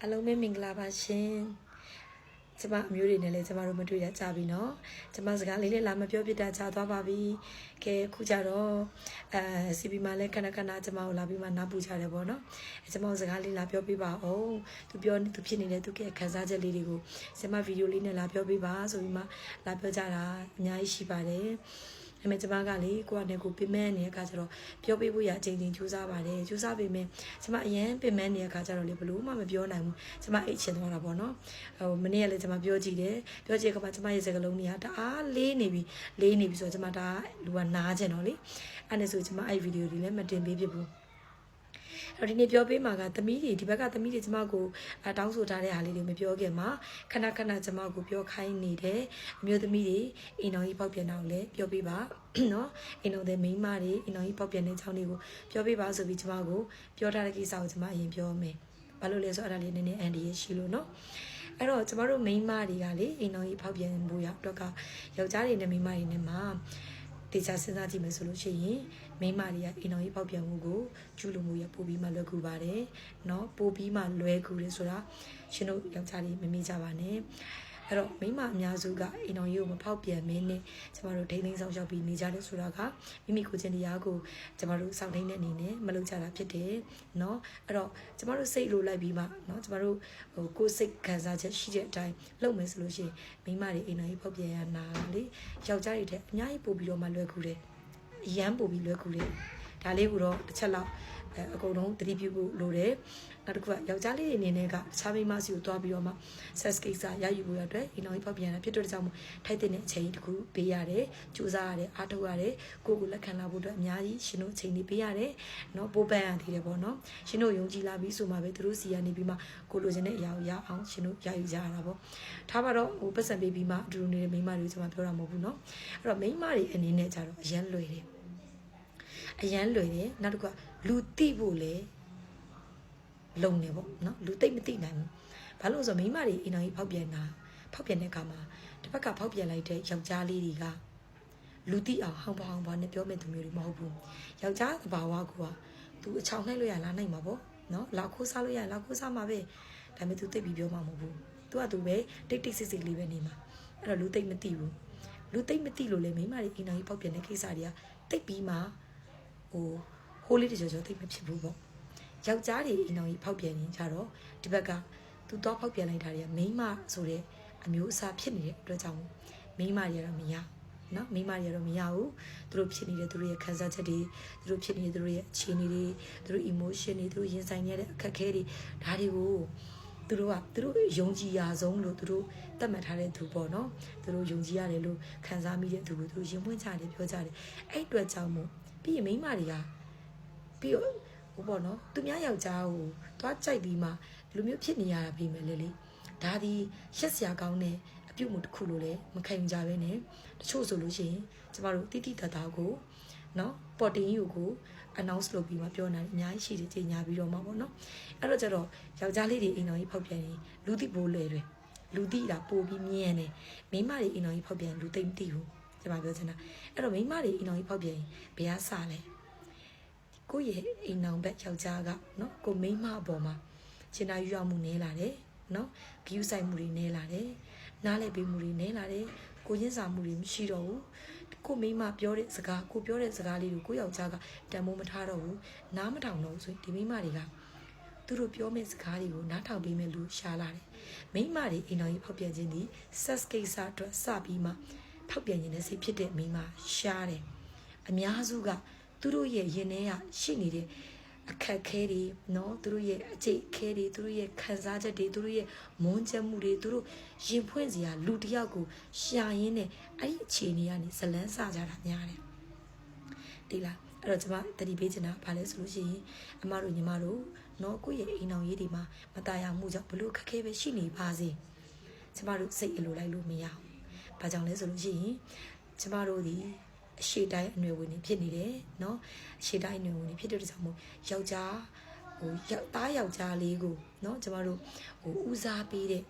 အားလုံးပဲမင်္ဂလာပါရှင်ကျမအမျိုးတွေနဲ့လည်းကျမတို့မတွေ့ရကြပြီเนาะကျမစကားလေးလေးလာမပြောပြတာကြာသွားပါပြီကဲခုကြတော့အဲစီပီမှာလည်းခဏခဏကျမကိုလာပြီးမှနားပူကြတယ်ပေါ့เนาะအဲကျမစကားလေးလာပြောပြပါအောင်သူပြောသူဖြစ်နေတဲ့သူကခန်းစားချက်လေးတွေကိုကျမဗီဒီယိုလေးနဲ့လာပြောပြပါဆိုပြီးမှလာပြောကြတာအများကြီးရှိပါတယ် အဲ့မဲ့ကျမကလေကိုကနဲ့ကိုပြင်မဲ့နေတဲ့အခါကျတော့ပြောပြဖို့ရအချိန်ချင်းကြိုးစားပါတယ်ကြိုးစားပေမဲ့ကျမအရင်ပြင်မဲ့နေတဲ့အခါကျတော့လေဘလို့မှမပြောနိုင်ဘူးကျမအိတ်ချင်သွားတာပေါ့နော်ဟိုမနေ့ကလည်းကျမပြောကြည့်တယ်ပြောကြည့်ကမှကျမရဲ့စကားလုံးတွေကတအားလေးနေပြီလေးနေပြီဆိုတော့ကျမဒါလူကနားချင်တော့လေအဲ့ဒါဆိုကျမအဲ့ဗီဒီယိုတွေလည်းမတင်ပေးဖြစ်ဘူး အဲ့ဒီနေ့ပြောပေးမှာကသမီးတွေဒီဘက်ကသမီးတွေကျမကိုအတောင်းဆိုထားတဲ့ဟာလေးတွေမပြောခင်မှာခဏခဏကျမကိုပြောခိုင်းနေတယ်အမျိုးသမီးတွေအိမ်တော်ကြီးပေါက်ပြန်အောင်လည်းပြောပေးပါနော်အိမ်တော်တဲ့မိန်းမတွေအိမ်တော်ကြီးပေါက်ပြန်တဲ့အကြောင်းတွေကိုပြောပေးပါဆိုပြီးကျမကိုပြောထားတဲ့ကိစ္စကိုကျမအရင်ပြောမယ်ဘာလို့လဲဆိုတော့အဲ့ဒါလေးနည်းနည်းအန်ဒီရရှိလို့နော်အဲ့တော့ကျမတို့မိန်းမတွေကလေအိမ်တော်ကြီးဖောက်ပြန်ဖို့ရအတွက်ကယောက်ျားတွေနဲ့မိန်းမတွေနဲ့မှာတေချာစဉ်းစားကြည့်မယ်ဆိုလို့ရှိရင် မိန်းမတွေကအိမ်တော်ကြီးဖောက်ပြန်မှုကိုကျူးလွန်မှုရပို့ပြီးမှလွယ်ကူပါတယ်เนาะပို့ပြီးမှလွယ်ကူတယ်ဆိုတာရှင်တို့ယောက်ျားတွေမမေ့ကြပါနဲ့အဲ့တော့မိမအများစုကအိမ်တော်ကြီးကိုမဖောက်ပြန်မင်းနဲ့ကျမတို့ဒိန်းဒိန်းဆောင်ရှောက်ပြီးနေကြတယ်ဆိုတာကမိမိကိုယ်ချင်းတရားကိုကျမတို့စောင့်ထိန်တဲ့အနေနဲ့မလုပ်ကြတာဖြစ်တယ်เนาะအဲ့တော့ကျမတို့စိတ်လိုလိုက်ပြီးမှเนาะကျမတို့ဟိုကိုယ်စိတ်ခံစားချက်ရှိတဲ့အတိုင်းလုပ်မယ်ဆိုလို့ရှိရင်မိမတွေအိမ်တော်ကြီးဖောက်ပြန်ရနာလေယောက်ျားတွေထက်အများကြီးပို့ပြီးတော့မှလွယ်ကူတယ် အရန်ပို့ပြီးလွယ်ကူတယ်ဒါလေးကိုတော့တစ်ချက်လောက်အကုန်လုံးသတိပြုဖို့လိုတယ်နောက်တစ်ခုကယောက်ျားလေးအနေနဲ့ကတခြားမိန်းမစီကိုတွားပြီးတော့မှ sex ကိစ္စရယူဖို့ရအတွက်ဒီနောက်ဖောက်ပြန်တာဖြစ်တဲ့ကြောင့်မို့ထိုက်တဲ့အချိန်တခုပေးရတယ်ကြိုးစားရတယ်အားထုတ်ရတယ်ကိုယ့်ကိုလက်ခံလာဖို့အတွက်အများကြီးရှင်တို့အချိန်တွေပေးရတယ်နော်ပိုးပန်းရသေးတယ်ပေါ့နော်ရှင်တို့ယုံကြည်လာပြီးဆိုမှပဲသူတို့စီကနေပြီးမှကိုလိုချင်တဲ့အရာကိုရအောင်ရှင်တို့ရယူကြရတာပေါ့ထားပါတော့ဟိုပတ်စံပေးပြီးမှအတူတူနေတဲ့မိန်းမတွေကိုကျွန်မပြောတာမဟုတ်ဘူးနော်အဲ့တော့မိန်းမတွေအနေနဲ့ကြတော့အရန်လွယ်တယ် အရန်လွယ်တယ်နောက်တစ်ခုကလူတိဖို့လေလုံနေပေါ့နော်လူသိမ့်မသိနိုင်ဘူးဘာလို့လဲဆိုတော့မိန်းမတွေအိမ်တော်ကြီးဖောက်ပြန်တာဖောက်ပြန်တဲ့အခါမှာတစ်ဖက်ကဖောက်ပြန်လိုက်တဲ့ယောက်ျားလေးတွေကလူတိအောင်ဟောင်းပေါင်းပေါင်းနဲ့ပြောမဲ့သူမျိုးတွေမဟုတ်ဘူးယောက်ျားသဘာဝကသူအချောင်နှိုက်လို့ရလားနိုင်မှာပေါ့နော်လောက်ခိုးစားလို့ရလောက်ခိုးစားမှာပဲဒါပေမဲ့သူသိပြီးပြောမှာမဟုတ်ဘူးသူကသူပဲတိတ်တိတ်စစ်စစ်လေးပဲနေမှာအဲ့တော့လူသိမ့်မသိဘူးလူသိမ့်မသိလို့လေမိန်းမတွေအိမ်တော်ကြီးဖောက်ပြန်တဲ့ကိစ္စတွေကတိတ်ပြီးမှ ဟိုဟိုးလေးတကြောကြောတိတ်မဖြစ်ဘူးပေါ့ယောက်ျားတွေအိမ်တော်ကြီးဖောက်ပြန်နေကြတော့ဒီဘက်ကသူတော့ဖောက်ပြန်လိုက်တာတွေကမိန်းမဆိုတဲ့အမျိုးအစားဖြစ်နေတဲ့အတွက်ကြောင့်မိန်းမတွေကတော့မရနော်မိန်းမတွေကတော့မရဘူးသူတို့ဖြစ်နေတဲ့သူတို့ရဲ့ခံစားချက်တွေသူတို့ဖြစ်နေတဲ့သူတို့ရဲ့အခြေအနေတွေသူတို့ emotion တွေသူတို့ရင်ဆိုင်နေရတဲ့အခက်အခဲတွေဒါတွေကိုသူတို့ကသူတို့ယုံကြည်ရဆုံးလို့သူတို့သတ်မှတ်ထားတဲ့သူပေါ့နော်သူတို့ယုံကြည်ရတယ်လို့ခံစားမိတဲ့သူကိုသူတို့ရင်ပွင့်ကြတယ်ပြောကြတယ်အဲ့အတွက်ကြောင့်မို့ ပြီးရင်မိန်းမတွေကပြီးတော့ဟိုပေါ့နော်သူများယောက်ျားကိုသွားကြိုက်ပြီးမှဒီလိုမျိုးဖြစ်နေရတာပြင်မယ်လေလေဒါဒီရှက်စရာကောင်းတဲ့အပြုတ်မှုတစ်ခုလို့လည်းမခံယူကြပဲနဲ့တချို့ဆိုလို့ရှိရင်ကျမတို့တိတိတတ်တာကိုနော်ပေါ်တင်ယူကို announce လုပ်ပြီးမှပြောနေတယ်အများကြီးရှိတယ်ကြီးညာပြီးတော့မှာပေါ့နော်အဲ့တော့ကျတော့ယောက်ျားလေးတွေအိမ်တော်ကြီးဖောက်ပြန်ရင်လူတိပိုးလေတွေလူတိတာပို့ပြီးမြင်တယ်မိန်းမတွေအိမ်တော်ကြီးဖောက်ပြန်လူသိမ့်မသိဘူး ကျမပြောချင်တာအဲ့တော့မိန်းမတွေအိမ်တော်ကြီးဖောက်ပြန်ရင်ဘယ်ဟာစလဲကိုယ့်ရဲ့အိမ်နောင်ဘက်ယောက်ျားကနော်ကိုမိန်းမအပေါ်မှာရှင်းတာယူရမှုနည်းလာတယ်နော်ဂယူးဆိုင်မှုတွေနည်းလာတယ်နားလည်ပေးမှုတွေနည်းလာတယ်ကိုရင်းစာမှုတွေမရှိတော့ဘူးကိုမိန်းမပြောတဲ့စကားကိုပြောတဲ့စကားလေးကိုကိုယောက်ျားကတန်ဖိုးမထားတော့ဘူးနားမထောင်တော့ဘူးဆိုရင်ဒီမိန်းမတွေကသူတို့ပြောမယ့်စကားတွေကိုနားထောင်ပေးမယ်လို့ရှာလာတယ်မိန်းမတွေအိမ်တော်ကြီးဖောက်ပြန်ခြင်းဒီ sex ကိစ္စအတွက်စပြီးမှ ဖောက်ပြန်ခြင်းနဲ့စိတ်ဖြစ်တဲ့မိန်းမရှားတယ်အများစုက သူတို့ရဲ့ရင်ထဲကရှိနေတဲ့အခက်ခဲတွေเนาะသူတို့ရဲ့အကျိတ်ခဲတွေသူတို့ရဲ့ခံစားချက်တွေသူတို့ရဲ့မွန်းချက်မှုတွေသူတို့ရင်ဖွင့်စရာလူတစ်ယောက်ကိုရှာရင်းနဲ့အဲ့ဒီအခြေအနေကနေဇလန်းစကြတာများတယ်ဒီလားအဲ့တော့ကျွန်မတတိပေးချင်တာဘာလဲဆိုလို့ရှိရင်အမတို့ညီမတို့เนาะကိုယ့်ရဲ့အိမ်အောင်ရေးတွေမှာမตายအောင်မှုကြောင့်ဘလို့ခက်ခဲပဲရှိနေပါစေကျမတို့စိတ်အလိုလိုက်လို့မရအောင် ဘာကြောင့်လဲဆိုလို့ရှိရင်ကျမတို့ဒီ အရှိတိုင်းအနွယ်ဝင်နေဖြစ်နေတယ်เนาะအရှိတိုင်းအနွယ်ဝင်နေဖြစ်တဲ့ကြောင့်မို့ယောက်ျားဟိုယောက်သားယောက်ျားလေးကိုเนาะကျမတို့ဟိုဦးစားပေးတဲ့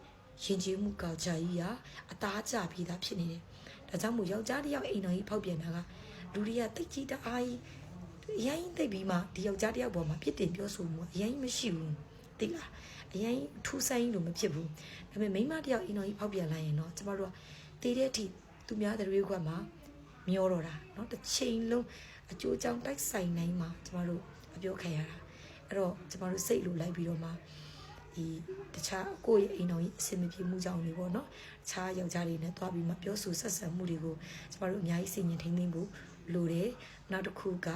ရင်ကျေးမှုကောက်ကြကြီးဟာအသားကျပြီးသားဖြစ်နေတယ်ဒါကြောင့်မို့ယောက်ျားတစ်ယောက်အိမ်တော်ကြီးဖောက်ပြန်တာကလူတွေကတိတ်ကြီးတအားကြီးအရင်သိပ်ပြီးမှဒီယောက်ျားတစ်ယောက်ပေါ်မှာဖြစ်တင်ပြောဆိုမှုအရင်မရှိဘူးသိလားအ အရင်ထူးဆိုင်လို့မဖြစ်ဘူးဒါပေမဲ့မိန်းမတယောက်အိမ်တော်ကြီးဖောက်ပြန်လိုက်ရင်တော့ကျမတို့က တည်တဲ့အထိသူများတဲ့ရွေးခွက်မှာမျောတော့တာเนาะတစ်ချိန်လုံးအကျိုးကြောင့်တိုက်ဆိုင်နိုင်မှာကျမတို့အပြောခံရတာအဲ့တော့ကျမတို့စိတ်လိုလိုက်ပြီးတော့မှဒီတခြားကိုယ့်ရဲ့အိမ်တော်ကြီးအဆင်မပြေမှုကြောင့်နေပေါ့နော်တခြားယောက်ျားတွေနဲ့တွားပြီးမှပြောဆိုဆက်ဆံမှုတွေကိုကျမတို့အများကြီးစိတ်ညစ်ထိန်းသိမ်းဖို့လိုတယ်နောက်တစ်ခုက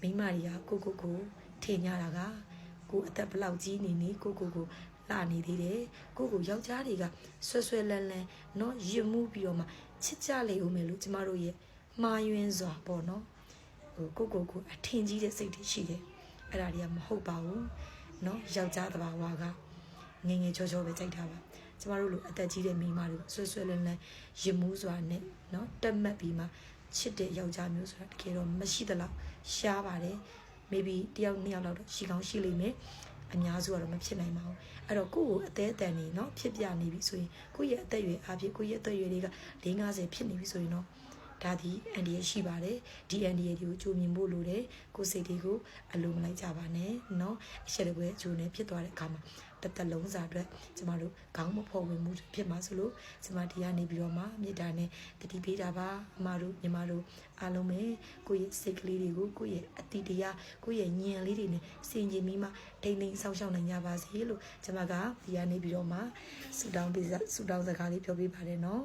မိန်းမတွေကကိုကိုကိုထင်ကြတာက ကိုအသက်ဘလောက်ကြီးနေနေကိုကိုကို လာနေသေးတယ်ကိုကိုယောက်ျားတွေကဆွဲဆွဲလန်းလန်းเนาะရင်မှုပြီးတော့မှချစ်ကြလေဦးမယ်လို့ကျမတို့ရဲ့မှားယွင်းစွာပေါ့နော်ဟိုကိုကိုကိုအထင်ကြီးတဲ့စိတ်တွေရှိတယ်အဲ့ဒါတွေကမဟုတ်ပါဘူးเนาะယောက်ျားတဘာဝကငယ်ငယ်ချောချောပဲကြိုက်တာပါကျမတို့လိုအသက်ကြီးတဲ့မိန်းမတွေဆွဲဆွဲလန်းလန်းရင်မှုစွာနဲ့เนาะတက်မှတ်ပြီးမှချစ်တဲ့ယောက်ျားမျိုးဆိုတာတကယ်တော့မရှိသလောက်ရှားပါတယ် maybe တယောက်နှစ်ယောက်လောက်တော့ရှိကောင်းရှိလိမ့်မယ် အများစုကတော့မဖြစ်နိုင်ပါဘူးအဲ့တော့ကိုယ့်ကိုအသေးအတန်နေเนาะဖြစ်ပြနေပြီဆိုရင်ကိုယ့်ရဲ့အသက်အရွယ်အဖြစ်ကိုယ့်ရဲ့အသက်အရွယ်တွေက50ဖြစ်နေပြီဆိုရင်တော့ ဒါဒီအန်ဒီရရှိပါတယ်ဒီအန်ဒီရတွေကိုကြိုမြင်ဖို့လိုတယ်ကိုယ်စိတ်တွေကိုအလိုမလိုက်ကြပါနဲ့เนาะအချက်တွေကြိုနေဖြစ်သွားတဲ့အခါမှာတစ်သက်လုံးစာအတွက်ကျမတို့ခေါင်းမဖော်ဝင်မှုဖြစ်မှာဆိုလို့ကျမဒီကနေပြီးတော့မှမြေတားနဲ့တတိပေးတာပါအမတို့ညီမတို့အားလုံးပဲကိုယ့်ရဲ့စိတ်ကလေးတွေကိုကိုယ့်ရဲ့အတိတရားကိုယ့်ရဲ့ဉာဏ်လေးတွေနဲ့စင်ကြင်ပြီးမှထိမ့်သိမ်းဆောက်ရှောက်နိုင်ကြပါစေလို့ကျမကဒီကနေပြီးတော့မှဆူတောင်းပေးဆူတောင်းစကားလေးပြောပြပါတယ်နော်